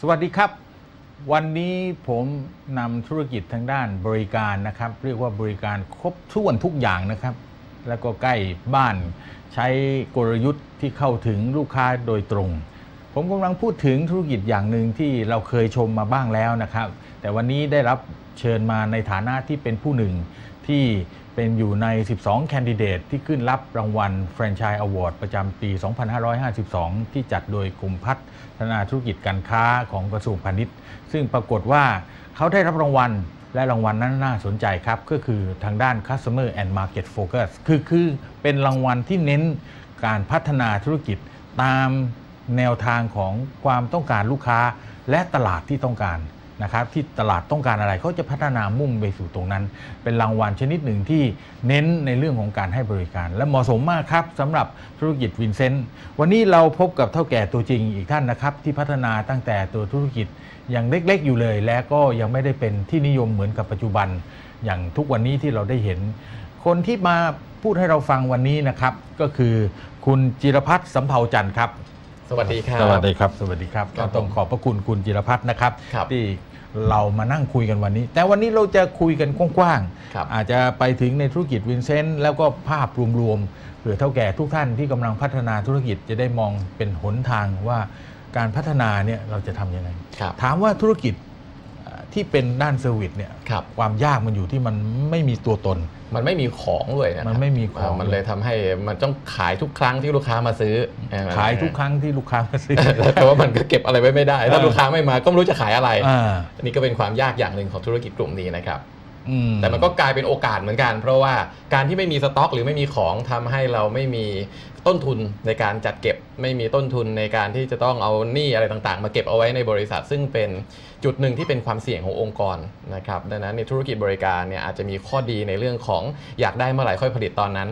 สวัสดีครับ วันนี้ผมนำธุรกิจทางด้านบริการนะครับ เรียกว่าบริการครบถ้วนทุกอย่างนะครับ แล้วก็ใกล้บ้านใช้กลยุทธ์ที่เข้าถึงลูกค้าโดยตรง ผมกำลังพูดถึงธุรกิจอย่างหนึ่งที่เราเคยชมมาบ้างแล้วนะครับ แต่วันนี้ได้รับเชิญมาในฐานะที่เป็นผู้หนึ่ง ที่เป็นอยู่ใน 12 แคนดิเดตที่ขึ้นรับรางวัล Franchise Award ประจำปี 2552 ที่จัดโดยกลุ่มพัฒนาธุรกิจการค้าของกระทรวงพาณิชย์ ซึ่งปรากฏว่าเขาได้รับรางวัลและรางวัลนั้นน่าสนใจครับ ก็คือทางด้าน Customer and Market Focus คือคือเป็นรางวัลที่เน้นการพัฒนาธุรกิจตามแนวทางของความต้องการลูกค้าและตลาดที่ต้องการ นะครับที่ตลาดต้องการอะไรเขาจะพัฒนามุ่งไปสู่ตรงนั้น เป็นรางวัลชนิดหนึ่งที่เน้นในเรื่องของการให้บริการ และเหมาะสมมากครับสำหรับธุรกิจวินเซนต์วันนี้เราพบกับเท่าแก่ตัวจริงอีกท่านนะครับ ที่พัฒนาตั้งแต่ตัวธุรกิจยังเล็กๆอยู่เลย และก็ยังไม่ได้เป็นที่นิยมเหมือนกับปัจจุบัน อย่างทุกวันนี้ที่เราได้เห็น คนที่มาพูดให้เราฟังวันนี้นะครับ ก็คือคุณจิรพัฒน์สำเภาจันทร์ครับ สวัสดีครับ สวัสดีครับ สวัสดีครับครัก็บต้องขอบพระคุณคุณจิรพัฒน์นะครับ ครับที่เรามานั่งคุยกันวันนี้ แต่วันนี้เราจะคุยกันกว้างครับ ๆอาจจะไปถึงในธุรกิจวินเซนต์แล้วก็ภาพรวมๆเผื่อเท่าแก่ทุกท่านที่กำลังพัฒนาธุรกิจจะได้มองเป็นหนทางว่าการพัฒนาเนี่ยเราจะทำยังไง ครับ ถามว่าธุรกิจเอ่อที่เป็นด้านเซอร์วิสเนี่ยครับ ความยากมันอยู่ที่มันไม่มีตัวตน มันไม่มีของด้วยนะครับมันไม่มีของามันเลยทำให้มันต้องขายทุกครั้งที่ลูกค้ามาซื้อเออขายทุกครั้งที่ลูกค้ามาซื้อแต่ว่ามันก็เก็บอะไรไว้ไม่ได้ ถ้าเออลูกค้าไม่มาก็ไม่รู้จะขายอะไรอ่าอันนี้ก็เป็นความยากอย่างหนึ่งของธุรกิจกลุ่มนี้นะครับอื แต่มันก็กลายเป็นโอกาสเหมือนกัน เพราะว่าการที่ไม่มีสต็อก หรือไม่มีของทำให้เราไม่มีต้นทุนในการจัดเก็บ ไม่มีต้นทุนในการที่จะต้องเอาหนี้อะไรต่างๆ มาเก็บเอาไว้ในบริษัท ซึ่งเป็นจุดหนึ่งที่เป็นความเสี่ยงขององค์กรนะครับดังนั้นในธุรกิจบริการเนี่ยอาจจะมีข้อดีในเรื่องของอยากได้เมื่อไหร่ค่อยผลิตตอนนั้น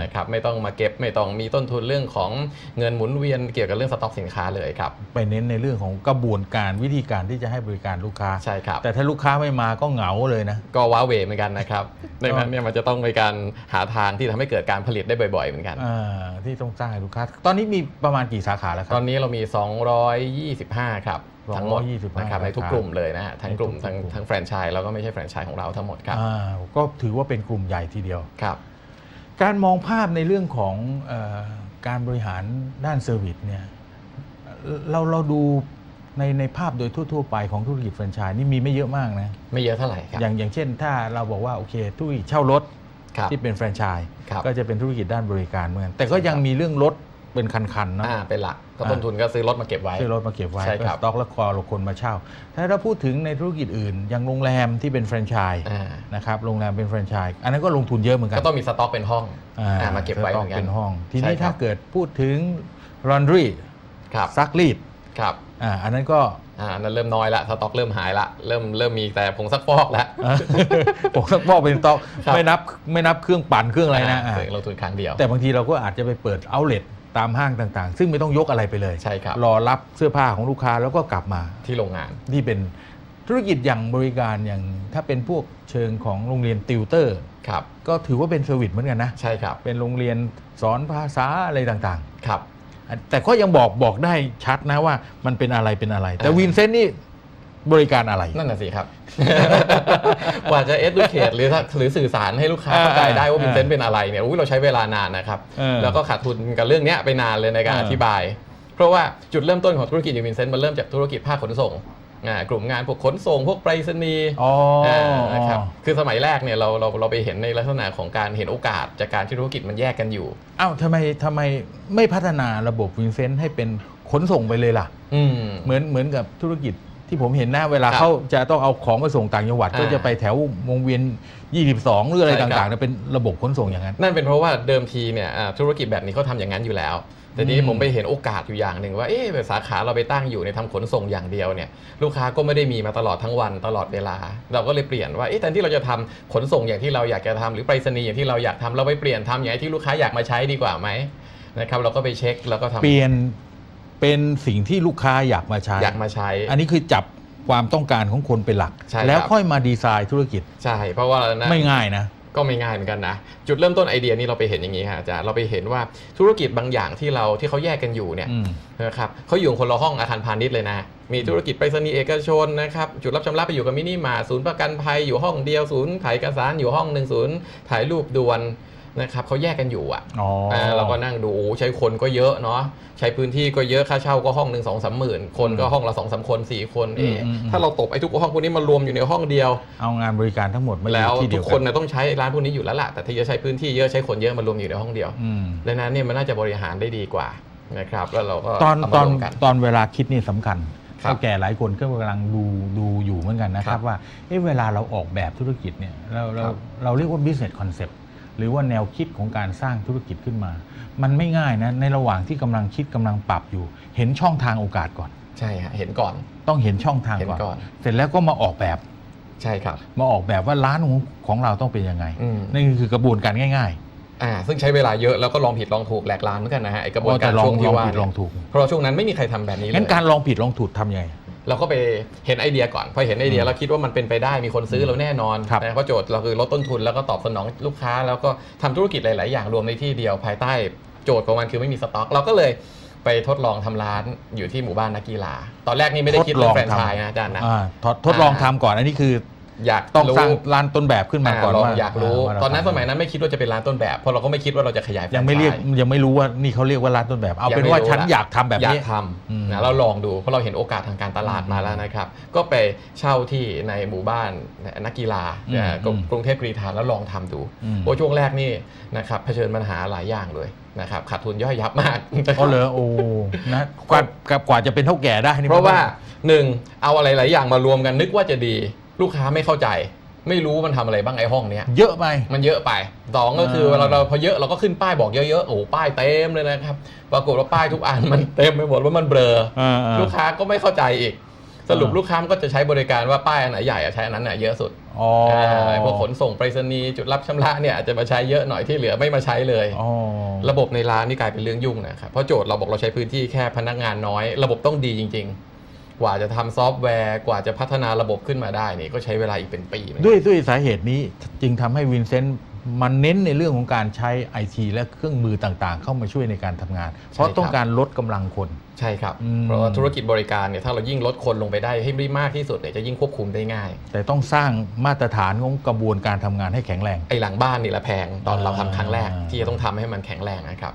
นะครับไม่ต้องมาเก็บไม่ต้องมีต้นทุนเรื่องของเงินหมุนเวียนเกี่ยวกับเรื่องสต็อกสินค้าเลยครับไปเน้นในเรื่องของกระบวนการวิธีการที่จะให้บริการลูกค้าใช่ครับแต่ถ้าลูกค้าไม่มาก็เหงาเลยนะก็ว้าเหวเหมือนกันนะครับดังนั้นเนี่ยมันจะต้องมีการหาทางที่ทำให้เกิดการผลิตได้บ่อยๆเหมือนกันอ่าที่ต้องสร้างให้ลูกค้า ตอนนี้มีประมาณกี่สาขาแล้วคตรัอบนนี้เรามี 225 ครับทั้งหมด225นะครับในทุกสาขากลุ่มเลยนะฮะทั้งกลุ่มในทุกทั้งกลุ่มทั้งแฟรนไชส์แล้วก็ไม่ใช่แฟรนไชส์ของเราทั้งหมดครับอ่าก็ถือว่าเป็นกลุ่มใหญ่ทีเดียวครับ การมองภาพในเรื่องของเออการบริหารด้านเซอร์วิสเนี่ยเราเราดูในในภาพโดยทั่ว ๆ ไปของธุรกิจแฟรนไชส์นี่มีไม่เยอะมากนะ ไม่เยอะเท่าไหร่ครับอย่างอย่างเช่น ถ้าเราบอกว่าโอเคธุรกิจเช่ารถครับที่เป็นแฟรนไชส์ครับก็จะเป็นธุรกิจด้านบริการเหมือนกันแต่ก็ยังมีเรื่องรถ เป็นคันๆเนาะอ่าเป็นหลักก็อ่าต้นทุนก็ซื้อรถมาเก็บไว้ ซื้อรถมาเก็บไว้ใช่ครับก็สต็อกแล้วคอเราคนมาเช่า ถ้าเราพูดถึงในธุรกิจอื่นอย่างโรงแรมที่เป็นแฟรนไชส์อ่านะครับโรงแรมเป็นแฟรนไชส์อันนั้นก็ลงทุนเยอะเหมือนกันก็ต้องมีสต็อกเป็นห้องอ่าอ่ามาเก็บไว้เหมือนกันเป็นห้อง ทีใช่นี้ครัถ้าบเกิดพูดถึง laundry ครับซักรีดครับอ่าอันนั้นก็อ่าอันนั้นเริ่มน้อยละสต็อกเริ่มหายละเริ่มเริ่มมีแต่ผงซักฟอกแล้วผมสักบอกเป็นสต็อกครับไม่นับไม่นับเครื่องปั่นเครื่องอะไรนะาอ่าเสกลงทุนครั้งเดียว แต่บางทีเราก็อาจจะไปเปิดเอาเล t ตามห้างต่างๆ ซึ่งไม่ต้องยกอะไรไปเลยใช่ครับ รอรับเสื้อผ้าของลูกค้าแล้วก็กลับมาที่โรงงานที่เป็นธุรกิจอย่างบริการอย่างถ้าเป็นพวกเชิงของโรงเรียนติวเตอร์ ครับ ก็ถือว่าเป็นเซอร์วิสเหมือนกันนะ ใช่ครับ เป็นโรงเรียนสอนภาษาอะไรต่างครับ ๆ แต่ก็ยังบอกบอกได้ชัดนะว่ามันเป็นอะไรเป็นอะไร แต่อ่าวินเซนต์นี่ บริการอะไร นั่นน่ะสิครับ กว่าจะ educate หรือถ้าหรือสื่อสารให้ลูกค้าเข้าใจได้ว่าอ่าวินเซนต์เป็นอะไรเนี่ยอุ๊ยเราใช้เวลานานนะครับเออแล้วก็ขาดทุนกับเรื่องเนี้ยไปนานเลยในการเอออธิบาย เพราะว่าจุดเริ่มต้นของธุรกิจอย่างวินเซนต์มันเริ่มจากธุรกิจภาคขนส่งอ่ากลุ่มงานพวกขนส่งพวกไปรษณีย์อ๋ออานะครับคือสมัยแรกเนี่ยเราเราเราไปเห็นในลักษณะของการเห็นโอกาสจากการที่ธุรกิจมันแยกกันอยู่อ้าวทำไมทำไมไม่พัฒนาระบบวินเซนต์ให้เป็นขนส่งไปเลยล่ะอืมเหมือนเหมือนกับธุรกิจ ที่ผมเห็นนะเวลาครับเขาจะต้องเอาของมาส่งต่างจังหวัด อ่า ก็จะไปแถววงเวียน 22 หรืออะไรใช่ครับต่างๆเนี่ยเป็นระบบขนส่งอย่างนั้น นั่นเป็นเพราะว่าเดิมทีเนี่ยอ่าธุรกิจแบบนี้เขาทำอย่างนั้นอยู่แล้ว แต่ทีนี้อืมผมไปเห็นโอกาสอยู่อย่างหนึ่งว่าเอ๊ะสาขาเราไปตั้งอยู่ในยทำขนส่งอย่างเดียวเนี่ยลูกค้าก็ไม่ได้มีมาตลอดทั้งวันตลอดเวลา เราก็เลยเปลี่ยนว่าเอ๊ะแทนที่เราจะทำขนส่งอย่างที่เราอยากจะทำหรือไปรษณีย์อย่างที่เราอยากทำเราไปเปลี่ยนทำอย่างที่ลูกค้าอยากมาใช้ดีกว่าไหมนะครับเราก็ไปเช็คแล้วก็ทำ เปลี่ยน เป็นสิ่งที่ลูกค้าอยากมาใช้ อยากมาใช้ อันนี้คือจับความต้องการของคนเป็นหลักใช่ครับแล้วค่อยมาดีไซน์ธุรกิจ ใช่ เพราะว่านะไม่ง่ายนะ ก็ไม่ง่ายเหมือนกันนะ จุดเริ่มต้นไอเดียนี้เราไปเห็นอย่างนี้ค่ะอาจารย์เราไปเห็นว่าธุรกิจบางอย่างที่เราที่เขาแยกกันอยู่เนี่ยอืมนะครับเขาอยู่คนละห้องอาคารพาณิชย์เลยนะ มีธุรกิจไปรษณีย์เอกชนนะครับจุดรับชำระไปอยู่กับมินิมาร์ทศูนย์ประกันภัยอยู่ห้องเดียวศูนย์ถ่ายเอกสารอยู่ห้องหนึ่งศูนย์ถ่ายรูปด่วน นะครับเขาแยกกันอยู่อะอ๋ออ่าเราก็นั่งดูโอ้ใช้คนก็เยอะเนาะใช้พื้นที่ก็เยอะค่าเช่าก็ห้องหนึ่งสองสามหมื่นคนก็ห้องละสองสามคนสี่คนเอ๊ะอืมอืมถ้าเราตบไอ้ทุกห้องพวกนี้มารวมอยู่ในห้องเดียว เอางานบริการทั้งหมดมาอแล้วยู่ที่ทุเดียกวคนกันะต้องใช้ร้านพวกนี้อยู่แล้วล่ะแต่ที่จะใช้พื้นที่เยอะใช้คนเยอะมารวมอยู่ในห้องเดียวอืมดังนั้นเนี่ยมันน่าจะบริหารได้ดีกว่านะครับแล้วเราก็ตอนเาตมาอนรวมกันตอนเวลาคิดนี่สำคัญครับเท่าแก่หลายคนก็กำลังดูดูอยู่เหมือนกันนะคครัรับบว่าเอ๊ะเวลาเราออกแบบธุรกิจเนี่ยเราเราครับเราเรียกว่า business concept หรือว่าแนวคิดของการสร้างธุรกิจขึ้นมา มันไม่ง่ายนะในระหว่างที่กำลังคิดกำลังปรับอยู่ เห็นช่องทางโอกาสก่อน ใช่ฮะเห็นก่อนต้องเห็นช่องทางเห็นก่อนก่อน เสร็จแล้วก็มาออกแบบใช่ครับ มาออกแบบว่าร้านของของเราต้องเป็นยังไงอืมนี่คือกระบวนการง่ายอ่าซึ่งใช้เวลาเยอะแล้วก็ลองผิดลองถูกแหลกลานเหมือนกันนะฮะไอกระๆบวนว่าการจะลองช่วงลที่องว่าผิดลองถูกเพราะว่าช่วงนั้นไม่มีใครทำแบบนี้เลยงั้นการลองผิดลองถูกทำยังไง เราก็ไปเห็นไอเดียก่อน พอเห็นไอเดียเราคิดว่ามันเป็นไปได้มีคนซื้อเราแน่นอนครับนะเพราะโจทย์เราคือลดต้นทุนแล้วก็ตอบสนองลูกค้า แล้วก็ทำธุรกิจหลาย ๆ อย่างรวมในที่เดียวภายใต้โจทย์ของมันคือไม่มีสต็อก เราก็เลยไปทดลองทำร้านอยู่ที่หมู่บ้านนักกีฬา ตอนแรกนี่ไม่ได้คิดเรื่องแฟรนไชส์นะอาจารย์นะอ่าทดทดลองทำก่อนอันนี้คือ อยากต้องสร้างรู้ร้านต้นแบบขึ้นมาก่อนลองว่าอยากรู้ว่าเราตอนนั้นทำสมัยนั้นไม่คิดว่าจะเป็นร้านต้นแบบเพราะเราก็ไม่คิดว่าเราจะขยายแฟรนยังไชไม่เรียกส์ยังไม่รู้ว่านี่เขาเรียกว่าร้านต้นแบบ เอาเป็นยังไม่ว่ารู้ฉันละอยากทำแบบอยานี้กทอืมำนะเราลองดูเพราะเราเห็นโอกาสทางการตลาดมาแล้วนะครับ ก็ไปเช่าที่ในหมู่บ้านนักกีฬาอืมนะกรุงอืมกรุงเทพกรีฑาแล้วลองทำดูอืมโอ้ช่วงแรกนี่นะครับเผชิญปัญหาหลายอย่างเลยนะครับขาดทุนย่อยยับมากก็เลยโอ้นะกว่ากว่าจะเป็นเท่าแก่ได้นี่เพราะว่ามันหนึ่งเอาอะไรหลายอย่างมารวมกันนึกว่าจะดี ลูกค้าไม่เข้าใจ ไม่รู้มันทำอะไรบ้างไอ้ห้องเนี้ยเยอะไปมันเยอะไปสองก็คืออ่าเวลาเราพอเยอะเราก็ขึ้นป้ายบอกเยอะๆโอ้โหป้ายเต็มเลยนะครับปรากฏว่าป้ายทุกอันมันเต็มไปหมดว่ามันเบลออ่าๆลูกค้าก็ไม่เข้าใจอีก สรุปอ่าลูกค้ามันก็จะใช้บริการว่าป้ายอันไหนใหญ่อะใช้อันนั้นน่ะเยอะสุดอ๋ออาไอ้พวกขนส่งไปรษณีย์จุดรับชำระเนี่ยอาจจะมาใช้เยอะหน่อยที่เหลือไม่มาใช้เลยอ๋อระบบในร้านนี่กลายเป็นเรื่องยุ่งนะครับเพราะโจทย์เราบอกเราใช้พื้นที่แค่พนักงานน้อย ระบบต้องดีจริง ๆ กว่าจะทำซอฟต์แวร์ กว่าจะพัฒนาระบบขึ้นมาได้นี่ก็ใช้เวลาอีกเป็นปีเหมือนกันด้วยด้วยสาเหตุนี้จึงทำให้วินเซนต์มันเน้นในเรื่องของการใช้ไอทีและเครื่องมือต่างๆ เข้ามาช่วยในการทำงาน เพราะต้องการลดกำลังคน ใช่ครับอืมเพราะว่าธุรกิจบริการเนี่ยถ้าเรายิ่งลดคนลงไปได้ให้ได้มากที่สุดเนี่ยจะยิ่งควบคุมได้ง่าย แต่ต้องสร้างมาตรฐานของกระบวนการทำงานให้แข็งแรงไอ้หลังบ้านนี่แหละแพงตอนเราทำครั้งแรกอ่าที่จะต้องทำให้มันแข็งแรงนะครับ